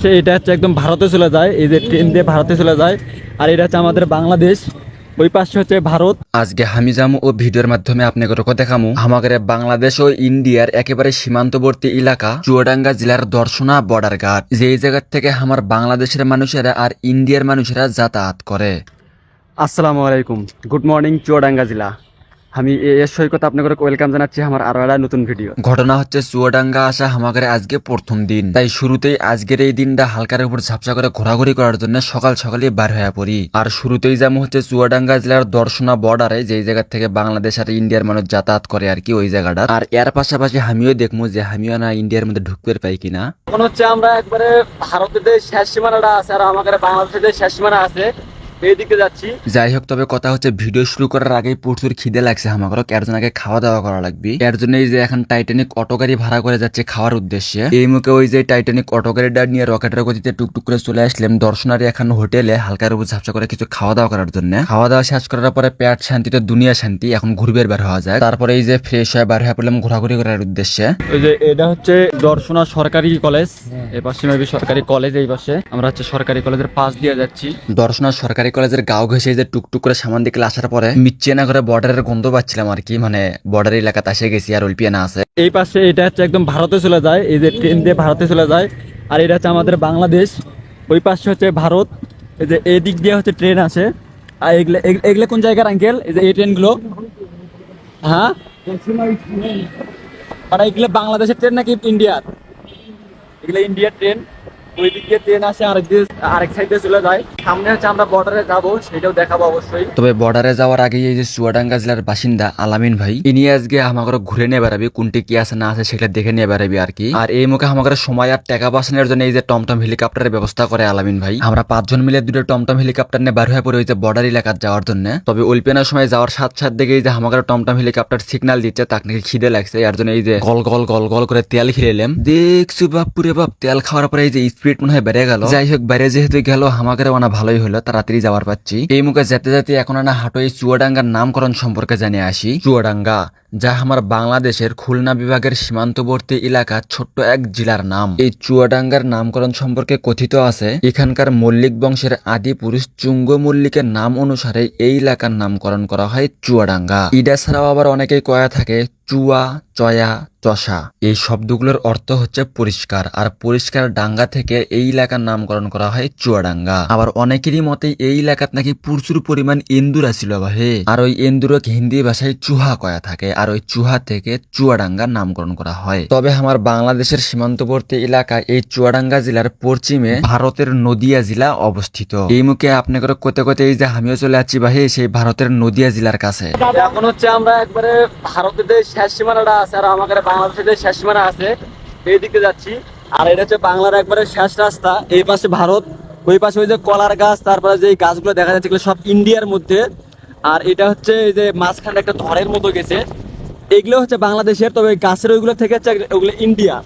সে এটা হচ্ছে একদম ভারতে চলে যায় এই যে ট্রেন দিয়ে ভারতে চলে যায়। আর এটা হচ্ছে আমাদের বাংলাদেশ ওই পাশে হচ্ছে ভারত। আজকে আমি যাব ও ভিডিওর মাধ্যমে আপনাকে রকম দেখামু। আমাদের বাংলাদেশ ও ইন্ডিয়ার একেবারে সীমান্তবর্তী এলাকা চুয়াডাঙ্গা জেলার দর্শনা বর্ডার ঘাট যেই জায়গার থেকে আমার বাংলাদেশের মানুষেরা আর ইন্ডিয়ার মানুষেরা যাতায়াত করে। আসসালামু আলাইকুম। গুড মর্নিং চুয়াডাঙ্গা জেলা। আমি এস সৈকত আপনাকে ওয়েলকাম জানাচ্ছি আমার আরও একটা নতুন ভিডিও ঘটনা হচ্ছে চুয়াডাঙ্গা আসা আমাদের আজকে প্রথম দিন। তাই শুরুতেই আজকের এই দিনটা হালকার উপর ঝাপসা করে ঘোরাঘুরি করার জন্য সকাল সকালে বার হয়ে পড়ি। আর শুরুতেই যেমন হচ্ছে চুয়াডাঙ্গা জেলার দর্শনা বর্ডারে যেই জায়গা থেকে বাংলাদেশ আর ইন্ডিয়ার মানুষ যাতায়াত করে আর কি ওই জায়গাটা। আর এর পাশাপাশি আমিও দেখব যে আমিও না ইন্ডিয়ার মধ্যে ঢুকতে পাই কিনা। এখন হচ্ছে আমরা একবারে ভারতের শেষ সীমানাটা আছে আর আমাদের বাংলাদেশের শেষ সীমানা আছে। এই যাচ্ছি। যাই হোক তবে কথা হচ্ছে ভিডিও শুরু করার আগেই প্রচুর খিদে লাগছে আমাকে এর জন্য আগে খাওয়া দাওয়া করা লাগবে। এর জন্য এই যে এখন টাইটানিক অটো গাড়ি ভাড়া করে যাচ্ছে খাওয়ার উদ্দেশ্যে। এই মুখে ওই যে টাইটানিক অটো গাড়িটা নিয়ে রকেটের গতিতে টুকটুক করে চলে আসলাম দর্শনারী এখন হোটেলে হালকার উপর ঝাপসা করে কিছু খাওয়া দাওয়া করার জন্য। খাওয়া দাওয়া শেষ করার পরে পেট শান্তিতে দুনিয়া শান্তি এখন ঘুরবে বের হওয়া যায়। তারপরে এই যে ফ্রেশ হয়ে বার হয়ে পড়লাম ঘোরাঘুরি করার উদ্দেশ্যে। ওই যে এটা হচ্ছে দর্শনা সরকারি কলেজ। এই পাশে সরকারি কলেজ এই পাশে। আমরা হচ্ছে সরকারি কলেজের পাশ দিয়ে যাচ্ছি। দর্শনা সরকারি কলেজের গাও ঘেসে যে টুকটুক করে সামান দিকে আসার পরে মিচ্ছেনা করে বর্ডারের গন্ধ পাচ্ছিলাম আর কি মানে বর্ডার এলাকাতে এসে গেছি আর অল্পিয়ানা আছে। এই পাশে এটা হচ্ছে একদম ভারতে চলে যায়, এই যে ট্রেন দিয়ে ভারতে চলে যায়, আর এটা হচ্ছে আমাদের বাংলাদেশ, ওই পাশে হচ্ছে ভারত, এই যে এই দিক দিয়ে হচ্ছে ট্রেন আছে আর এগুলো এগ- এগুলো কোন জায়গার আঙ্কেল এই যে এই ট্রেনগুলো হ্যাঁ? মানে এগুলো বাংলাদেশের ট্রেন নাকি ইন্ডিয়ার এগুলো ইন্ডিয়ার ট্রেন ওই দিক ট্রেন আসে আরেক আরেক সাইডে চলে যায়। সামনে হচ্ছে আমরা বর্ডারে যাব, সেটাও দেখাবো অবশ্যই। তবে বর্ডারে যাওয়ার আগে এই যে জেলার বাসিন্দা আলামিন ভাই, ইনি আজকে আমাকে ঘুরে নিয়ে বেড়াবি, কোনটি কি আছে না আছে সেটা দেখে নিয়ে বেড়াবি আর কি আর এই মুখে আমাকে সময় আর জন্য এই যে টমটম হেলিকপ্টারের ব্যবস্থা করে আলামিন ভাই। আমরা পাঁচজন মিলে দুটো টমটম হেলিকপ্টার নিয়ে বার হয়ে পড়ে ওই যে বর্ডার এলাকার যাওয়ার জন্য। তবে অল্পেনার সময় যাওয়ার সাথে সাথে দেখে এই যে আমাকে টমটম হেলিকপ্টার সিগন্যাল দিচ্ছে, তাকে নাকি খিদে লাগছে। এর জন্য এই যে গল গল গল গল করে তেল খেলেলাম দেখছু বাপ পুরে বাপ, তেল খাওয়ার পরে এই যে স্পিড মনে হয় বেড়ে গেল। যাই হোক বাইরে যেহেতু গেল আমাকে ওনা ভালোই হলো। তাড়াতাড়ি যাওয়ার পাচ্ছি। এই মুখে যেতে যেতে এখন না হাঁটো এই চুয়াডাঙ্গার নামকরণ সম্পর্কে জানিয়ে আসি। চুয়াডাঙ্গা, যা আমার বাংলাদেশের খুলনা বিভাগের সীমান্তবর্তী এলাকা ছোট্ট এক জেলার নাম। এই চুয়াডাঙ্গার নামকরণ সম্পর্কে কথিত আছে, এখানকার মল্লিক বংশের আদি পুরুষ চুঙ্গ মল্লিকের নাম অনুসারে এই এলাকার নামকরণ করা হয় চুয়াডাঙ্গা। ইডা ছাড়াও আবার অনেকেই কয়া থাকে চুয়া, চয়া, চষা। এই শব্দগুলোর অর্থ হচ্ছে পরিষ্কার। আর পরিষ্কার ডাঙ্গা থেকে এই এলাকার নামকরণ করা হয় চুয়াডাঙ্গা। আবার অনেকেরই মতে এই এলাকাত নাকি প্রচুর পরিমাণ এন্দুরা ছিল বাহে। আর ওই এন্দুরক হিন্দি ভাষায় চুহা কয়া থাকে, আর ওই চুহা থেকে চুয়াডাঙ্গা নামকরণ করা হয়। তবে আমার বাংলাদেশের সীমান্তবর্তী এলাকা এই চুয়াডাঙ্গা জেলার পশ্চিমে ভারতের নদিয়া জেলা অবস্থিত। এই মুখে আপনাকে কোতে কোতে এই যে আমিও চলে যাচ্ছি বাহে, সেই ভারতের নদিয়া জেলার কাছে। এখন হচ্ছে আমরা একবারে ভারতের যে শেষ সীমানাটা আছে, আর আমাদের বাংলাদেশের যে শেষ সীমানা আছে এই দিকে যাচ্ছি। আর এটা হচ্ছে বাংলার একবারে শেষ রাস্তা, এই পাশে ভারত, ওই পাশে ওই যে কলার গাছ, তারপরে যে গাছগুলো দেখা যাচ্ছে, এগুলো সব ইন্ডিয়ার মধ্যে। আর এটা হচ্ছে এই যে মাঝখানে একটা ধরের মতো গেছে। এগুলো হচ্ছে বাংলাদেশের, তবে গাছের ওইগুলো থেকে হচ্ছে ওগুলো ইন্ডিয়া।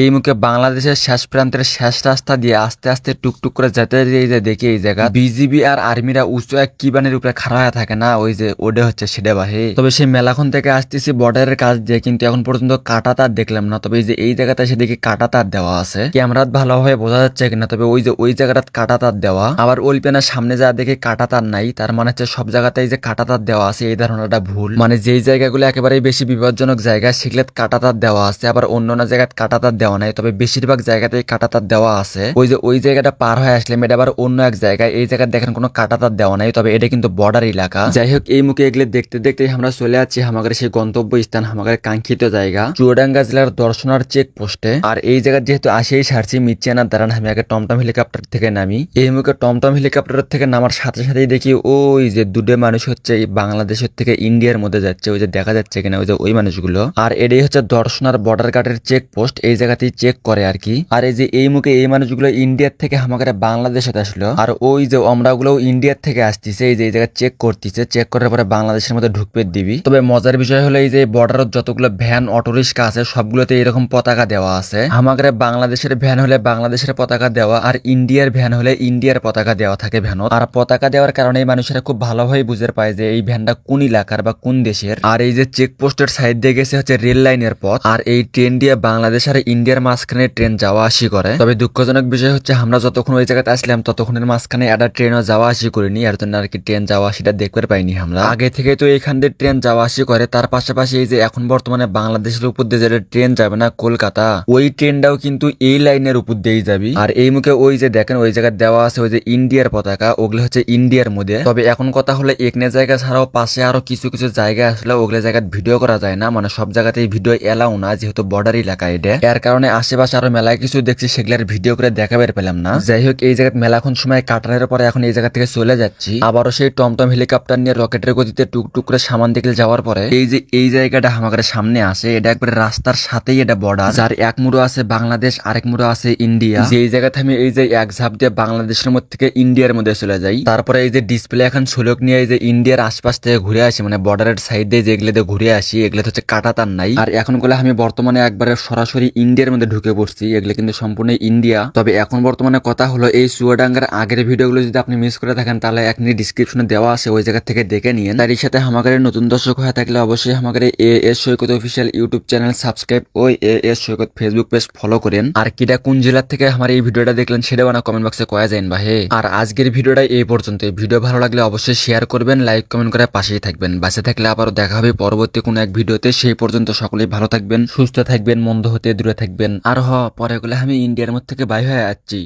এই মুখে বাংলাদেশের শেষ প্রান্তের শেষ রাস্তা দিয়ে আস্তে আস্তে টুকটুক করে যেতে যে দেখি এই জায়গা। বিজিবি আর আর্মিরা উঁচু এক কিবানের উপরে খাড়া হয়ে থাকে না, ওই যে ওডে হচ্ছে সেটা বাহে তবে সেই মেলাখন থেকে আসতেছি বর্ডারের কাজ দিয়ে, কিন্তু এখন পর্যন্ত কাটা তার দেখলাম না। তবে এই যে এই জায়গাতে এসে দেখি কাটা তার দেওয়া আছে। ক্যামেরাত ভালোভাবে বোঝা যাচ্ছে কিনা, তবে ওই যে ওই জায়গাটা কাটা তার দেওয়া। আবার ওলপেনার সামনে যা দেখে কাটা তার নাই, তার মানে হচ্ছে সব জায়গাতেই যে কাটা তার দেওয়া আছে, এই ধারণাটা ভুল। মানে যেই জায়গাগুলো একেবারেই বেশি বিপজ্জনক জায়গা সেগুলো কাটা তার দেওয়া আছে, আবার অন্য অন্য জায়গায় কাটা তার দেওয়া নাই, তবে বেশিরভাগ জায়গাতেই কাটা তার দেওয়া আছে। ওই যে, ওই জায়গাটা পার হয়ে আসলে এটা আবার অন্য এক জায়গায়, এই জায়গায় দেখেন কোনো কাটা তার দেওয়া নাই, তবে এটা কিন্তু বর্ডার এলাকা। যাই হোক, এই মুখে এগুলো দেখতে দেখতে আমরা চলে যাচ্ছি আমাদের সেই গন্তব্য স্থান আমাদের কাঙ্ক্ষিত জায়গা, চুয়াডাঙ্গা জেলার দর্শনার চেক পোস্টে আর এই জায়গা যেহেতু আসেই সারছি মিচ্ছেনার দাঁড়ান, আমি আগে টমটম হেলিকপ্টার থেকে নামি। এই মুখে টমটম হেলিকপ্টার থেকে নামার সাথে সাথেই দেখি ওই যে দুটো মানুষ হচ্ছে বাংলাদেশের থেকে ইন্ডিয়ার মধ্যে যাচ্ছে, ওই যে দেখা যাচ্ছে কিনা, ওই যে ওই মানুষগুলো। আর এটাই হচ্ছে দর্শনার বর্ডার গার্ডের চেক পোস্ট এই জায়গাতেই চেক করে আর কি। আর এই যে এই মুখে এই মানুষগুলো ইন্ডিয়ার থেকে আমাকে বাংলাদেশে আসলো। আর ওই যে আমরাগুলো ইন্ডিয়ার থেকে আসতেছে, এই যে এই জায়গায় চেক করতেছে। চেক করার পরে বাংলাদেশের মধ্যে ঢুকবে দিবি তবে মজার বিষয় হলো এই যে বর্ডারের যতগুলো ভ্যান অটো রিক্সা আছে, সবগুলোতে এরকম পতাকা দেওয়া আছে। আমাদের বাংলাদেশের ভ্যান হলে বাংলাদেশের পতাকা দেওয়া, আর ইন্ডিয়ার ভ্যান হলে ইন্ডিয়ার পতাকা দেওয়া থাকে ভ্যানত আর পতাকা দেওয়ার কারণে মানুষেরা খুব ভালোভাবে বুঝতে পায় যে এই ভ্যানটা কোন এলাকার বা কোন দেশের। আর এই যে চেক পোস্টের সাইড দিয়ে গেছে হচ্ছে রেল লাইনের পথ। আর এই ট্রেন দিয়ে বাংলাদেশ আর ইন্ডিয়ার মাঝখানে ট্রেন যাওয়া আসি করে। তবে দুঃখজনক বিষয় হচ্ছে, আমরা যতক্ষণ ওই জায়গাতে আসলাম, ততক্ষণের মাঝখানে একটা ট্রেনও যাওয়া আসি করিনি। এর জন্য আর কি ট্রেন যাওয়া আসিটা দেখতে পাইনি আমরা। আগে থেকে তো এখান দিয়ে ট্রেন যাওয়া আসি করে, তার পাশাপাশি এই যে এখন বর্তমানে বাংলাদেশের উপর দিয়ে যেটা ট্রেন যাবে না, কলকাতা, ওই ট্রেনটাও কিন্তু এই লাইনের উপর দিয়েই যাবি। আর এই মুখে ওই যে দেখেন, ওই জায়গায় দেওয়া আছে ওই যে ইন্ডিয়ার পতাকা, ওগুলো হচ্ছে ইন্ডিয়ার মধ্যে। তবে এখন কথা হলো, একনে জায়গা ছাড়াও পাশে আরও কিছু কিছু জায়গা আসলে ওগুলো জায়গায় ভিডিও করা যায় না। মানে সব জায়গাতেই ভিডিও এলাও না, যেহেতু বর্ডার এলাকা এটা। এর কারণে আশেপাশে আরও মেলায় কিছু দেখছি, সেগুলার ভিডিও করে দেখাবার পেলাম না। যাই হোক এই জায়গায় মেলা এখন সময় কাটানোর পরে এখন এই জায়গা থেকে চলে যাচ্ছি। আবারও সেই টমটম হেলিকপ্টার নিয়ে রকেটের গতিতে টুকটুক করে সামান দিকে যাওয়ার পরে এই যে, এই জায়গাটা আমাদের সামনে আসে এটা একবারে রাস্তার সাথেই এটা বর্ডার যার এক মুড়ো আছে বাংলাদেশ, আরেক মুড়ো আছে ইন্ডিয়া। যে এই জায়গাতে আমি এই যে এক ঝাপ দিয়ে বাংলাদেশের মধ্যে থেকে ইন্ডিয়ার মধ্যে চলে যাই। তারপরে এই যে ডিসপ্লে এখন ছোলক নিয়ে এই যে ইন্ডিয়ার আশপাশ থেকে ঘুরে আসি মানে বর্ডারের সাইড দিয়ে যেগুলো ঘুরে আসি এগুলো হচ্ছে কাটা তার নাই। আর এখনগুলো আমি বর্তমানে একবারে সরাসরি ইন্ডিয়ার মধ্যে ঢুকে পড়ছি, এগুলো কিন্তু সম্পূর্ণ ইন্ডিয়া তবে এখন বর্তমানে কথা হলো, এই চুয়াডাঙ্গার আগের ভিডিওগুলো যদি আপনি মিস করে থাকেন, তাহলে এখনই ডিসক্রিপশনে দেওয়া আছে, ওই জায়গা থেকে দেখে নিন তার সাথে আমাদের নতুন দর্শক হয়ে থাকলে অবশ্যই আমাদের A S Saikat official YouTube channel subscribe O A S Saikat Facebook page follow করেন। আর কিটা কোন জেলার থেকে আমার এই ভিডিওটা দেখলেন, সেটাও না কমেন্ট বক্সে কয়া যাইন বা হে। আর আজকের ভিডিওটা এই পর্যন্ত ভিডিও ভালো লাগলে অবশ্যই শেয়ার করবেন লাইক কমেন্ট করে পাশেই থাকবেন। বাসে থাকলে আবারও দেখা হবে পরবর্তী কোনো এক ভিডিওতে। সেই পর্যন্ত সকলেই ভালো থাকবেন, সুস্থ থাকবেন, মন্দ হতে দূরে থাকবেন। আর হ পরে গেলে আমি ইন্ডিয়ার মধ্যে থেকে বাই হয়ে যাচ্ছি